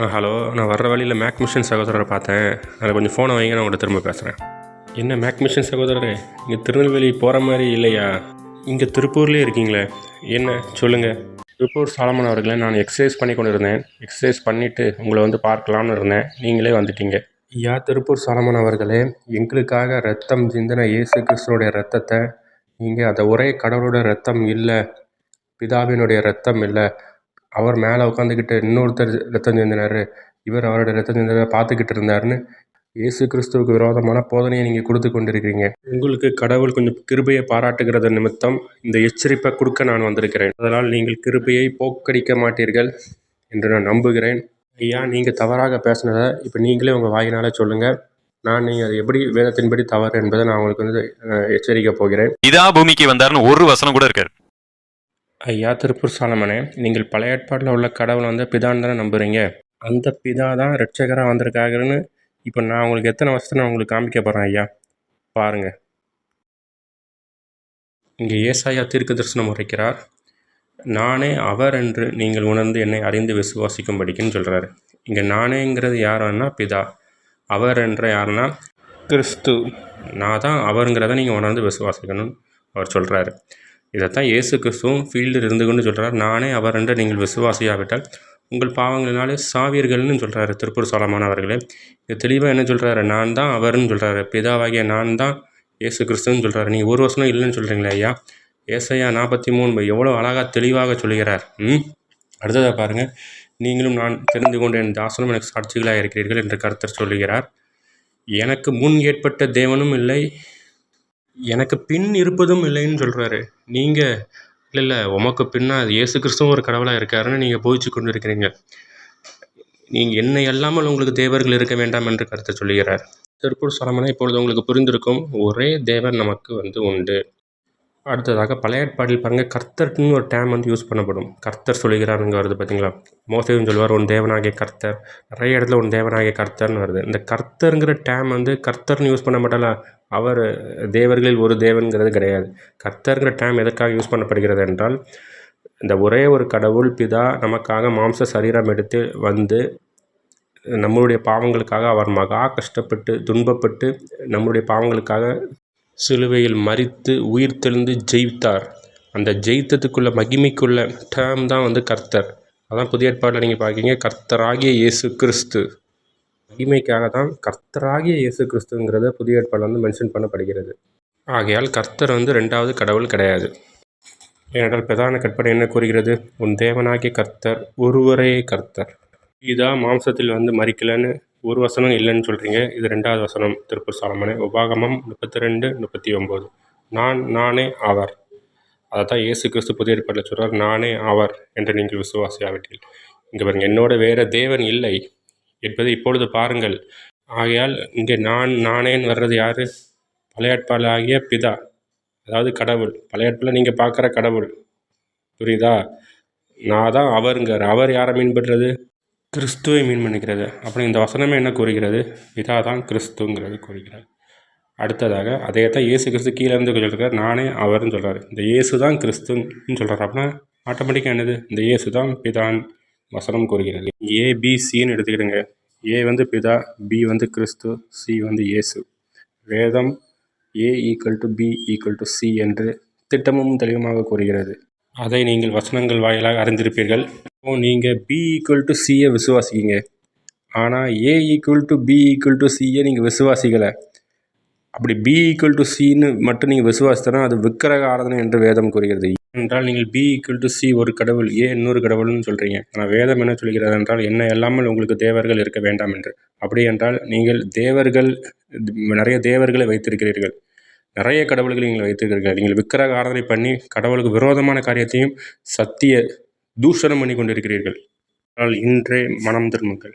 ஆ hello. நான் வர்ற வழியில் மேக் மிஷன் சகோதரரை பார்த்தேன். அதில் கொஞ்சம் ஃபோனை வைங்க நான் உங்கள்கிட்ட திரும்ப பேசுகிறேன் என்ன மேக் மிஷன் சகோதரரே? இங்கே திருநெல்வேலி போகிற மாதிரி இல்லையா? இங்கே திருப்பூர்லேயே இருக்கீங்களே. என்ன? சொல்லுங்கள் திருப்பூர் சாலமன் அவர்களை நான் எக்ஸசைஸ் பண்ணி கொண்டு இருந்தேன் எக்ஸசைஸ் பண்ணிவிட்டு உங்களை வந்து பார்க்கலாம்னு இருந்தேன். நீங்களே வந்துட்டீங்க. ஐயா திருப்பூர் சாலமன் அவர்களே எங்களுக்காக ரத்தம் சிந்தின இயேசு கிறிஸ்துவோடைய ரத்தத்தை நீங்கள் அதை ஒரே கடவுளோட ரத்தம் இல்லை பிதாவினுடைய ரத்தம் இல்லை அவர் மேலே உட்காந்துக்கிட்டு இன்னொருத்தர் ரத்தம் சிந்தினார் இவர் அவரோட ரத்தம் சிந்தினதை பார்த்துக்கிட்டு இருந்தாருன்னு இயேசு கிறிஸ்துவுக்கு விரோதமான போதனையை நீங்கள் கொடுத்து கொண்டிருக்கிறீங்க. உங்களுக்கு கடவுள் கொஞ்சம் கிருபையை பாராட்டுகிறது நிமித்தம் இந்த எச்சரிப்பை கொடுக்க நான் வந்திருக்கிறேன். அதனால் நீங்கள் கிருபையை போக்கடிக்க மாட்டீர்கள் என்று நான் நம்புகிறேன். ஐயா நீங்கள் தவறாக பேசினதை இப்போ நீங்களே உங்கள் வாயினால் சொல்லுங்கள் நான் நீங்கள் அது எப்படி வேதத்தின்படி தவறு என்பதை நான் உங்களுக்கு வந்து அஹ், எச்சரிக்க போகிறேன். இதா பூமிக்கு வந்தாருன்னு ஒரு வசனம் கூட இருக்காரு. ஐயா திருப்பூர் சாலமனே நீங்கள் பழைய ஏற்பாட்டில் உள்ள கடவுளை வந்து பிதான்னு தானே நம்புகிறீங்க அந்த பிதா தான் ரட்சகராக வந்திருக்காருன்னு இப்போ நான் உங்களுக்கு எத்தனை வருஷத்தை நான் உங்களுக்கு காமிக்க போகிறேன் ஐயா? பாருங்கள் இங்கே ஏசாயா தீர்க்க தரிசனம் உரைக்கிறார். நானே அவர் என்று நீங்கள் உணர்ந்து என்னை அறிந்து விசுவாசிக்கும்படிக்குன்னு சொல்கிறாரு இங்கே நானேங்கிறது யாருன்னா பிதா. அவர் என்ற யாருன்னா கிறிஸ்து. நான் தான் அவருங்கிறத நீங்கள் உணர்ந்து விசுவாசிக்கணும்னு அவர் சொல்கிறாரு இதைத்தான் இயேசு கிறிஸ்துவும் ஃபீல்டில் இருந்து கொண்டு சொல்கிறார் நானே அவர் என்று நீங்கள் விசுவாசியாவிட்டால் உங்கள் பாவங்களினாலே சாவியர்கள்னு சொல்கிறாரு திருப்பூர் சோழமான அவர்களே. இது தெளிவாக என்ன சொல்கிறாரு நான் தான் அவர்னு சொல்கிறாரு பிதாவாகிய நான் தான் இயேசு கிறிஸ்துன்னு சொல்கிறாரு நீங்கள் ஒரு வருஷம் இல்லைன்னு சொல்கிறீங்களே ஐயா. ஏசையா நாற்பத்தி மூணு எவ்வளோ அழகாக தெளிவாக சொல்கிறார் ம்? அடுத்ததாக பாருங்கள் நீங்களும் நான் தெரிந்து கொண்டு என் தாசனும் எனக்கு சாட்சிகளாக இருக்கிறீர்கள் என்று கருத்தர் சொல்லுகிறார். எனக்கு முன் ஏற்பட்ட தேவனும் இல்லை. எனக்கு பின் இருப்பதும் இல்லைன்னு சொல்கிறாரு நீங்கள் இல்லை இல்லை உமக்கு பின்னா அது இயேசு கிறிஸ்துவும் ஒரு கடவுளாக இருக்காருன்னு நீங்கள் போதிச்சு கொண்டு இருக்கிறீங்க நீங்கள் என்னை அல்லாமல் உங்களுக்கு தேவர்கள் இருக்க வேண்டாம் என்று கருத்தை சொல்லுகிறார். திருப்பூர் சரமனை இப்பொழுது உங்களுக்கு புரிந்திருக்கும் ஒரே தேவன் நமக்கு வந்து உண்டு. அடுத்ததாக பழைய ஏற்பாட்டில் பாருங்கள் கர்த்தர்னு ஒரு டேம் வந்து யூஸ் பண்ணப்படும். கர்த்தர் சொல்லுகிறாருங்க வருது பார்த்தீங்களா மோசேவும் சொல்லுவார் உன் தேவனாகிய கர்த்தர். நிறைய இடத்துல உன் தேவனாகிய கர்த்தர்னு வருது. இந்த கர்த்தருங்கிற டேம் வந்து கர்த்தர்னு யூஸ் பண்ண மாட்டால அவர் தேவர்களில் ஒரு தேவன்கிறது கிடையாது. கர்த்தருங்கிற டேம் எதற்காக யூஸ் பண்ணப்படுகிறது என்றால் இந்த ஒரே ஒரு கடவுள் பிதா நமக்காக மாம்ச சரீரம் எடுத்து வந்து நம்மளுடைய பாவங்களுக்காக அவர் மகா கஷ்டப்பட்டு துன்பப்பட்டு நம்மளுடைய பாவங்களுக்காக சிலுவையில் மறித்து உயிர் தெழுந்து ஜெயித்தார். அந்த ஜெயித்ததுக்குள்ள மகிமைக்குள்ள டேர்ம் தான் வந்து கர்த்தர். அதான் புதிய ஏற்பாட்டில் நீங்கள் பார்க்கீங்க கர்த்தராகிய இயேசு கிறிஸ்து. மகிமைக்காக தான் கர்த்தராகிய இயேசு கிறிஸ்துங்கிறத புதிய ஏற்பாடில் வந்து மென்ஷன் பண்ணப்படுகிறது. ஆகையால் கர்த்தர் வந்து ரெண்டாவது கடவுள் கிடையாது. ஏனென்றால் பிரதான கற்பனை என்ன கூறுகிறது? உன் தேவனாகிய கர்த்தர் ஒருவரே கர்த்தர். இதா மாம்சத்தில் வந்து மறிக்கலன்னு ஒரு வசனம் இல்லைன்னு சொல்கிறீங்க இது ரெண்டாவது வசனம். திருப்பூர் சாலமனை உபாகமம் முப்பத்தி ரெண்டு முப்பத்தி ஒம்பது நான் நானே அவர் அதை தான் இயேசு கிறிஸ்து புதிய ஏற்பாட்டில் சொல்கிறார் நானே அவர் என்று நீங்கள் விசுவாசியாவிட்டீர்கள். இங்கே பாருங்கள் என்னோட வேறு தேவன் இல்லை என்பதை இப்பொழுது பாருங்கள். ஆகையால் இங்கே நான் நானேன்னு வர்றது யார்? பழையாட்பாளர் ஆகிய பிதா. அதாவது கடவுள். பழையாட்பாளர் நீங்கள் பார்க்குற கடவுள். புரியுதா? நான் தான் அவருங்கிறார். அவர் யாரை மீன் கிறிஸ்துவை மீன் பண்ணிக்கிறது அப்புறம் இந்த வசனமே என்ன கூறுகிறது? பிதா தான் கிறிஸ்துங்கிறது கூறுகிறது அடுத்ததாக அதே தான் இயேசு கிறிஸ்து கீழே இருந்து சொல்லியிருக்கார் நானே அவர்னு சொல்கிறார் இந்த இயேசு தான் கிறிஸ்துன்னு சொல்கிறார் அப்படின்னா ஆட்டோமேட்டிக்காக என்னது? இந்த இயேசு தான் பிதான் வசனம் கூறுகிறது. ஏ பி சின்னு எடுத்துக்கிடுங்க. ஏ வந்து பிதா பி வந்து கிறிஸ்து சி வந்து இயேசு. வேதம் A equal to B equal to C என்று திட்டமும் தெளிவுமாக கூறுகிறது. அதை நீங்கள் வசனங்கள் வாயிலாக அறிந்திருப்பீர்கள். நீங்கள் பி ஈக்குவல் டு சியை விசுவாசிக்கிங்க. ஆனால் A equal to B equal to சியை நீங்கள் விசுவாசிக்கலை. அப்படி பி ஈக்குவல் டு சின்னு மட்டும் நீங்கள் விசுவாசித்தனா அது விக்கிரக ஆராதனை என்று வேதம் கூறுகிறது. என்றால் நீங்கள் பி ஈக்குவல் டு சி ஒரு கடவுள் ஏ இன்னொரு கடவுள்னு சொல்கிறீங்க ஆனால் வேதம் என்ன சொல்கிறது என்றால் என்ன இல்லாமல் உங்களுக்கு தேவர்கள் இருக்க வேண்டாம் என்று. அப்படி என்றால் நீங்கள் தேவர்கள் நிறைய தேவர்களை வைத்திருக்கிறீர்கள். நிறைய கடவுள்களை நீங்கள் வைத்திருக்கிறீர்கள். நீங்கள் விக்கிரக ஆராதனை பண்ணி கடவுளுக்கு விரோதமான காரியத்தையும் சத்திய தூஷணம் பண்ணி கொண்டிருக்கிறீர்கள் ஆனால் இன்றே மனம் திரும்புங்கள்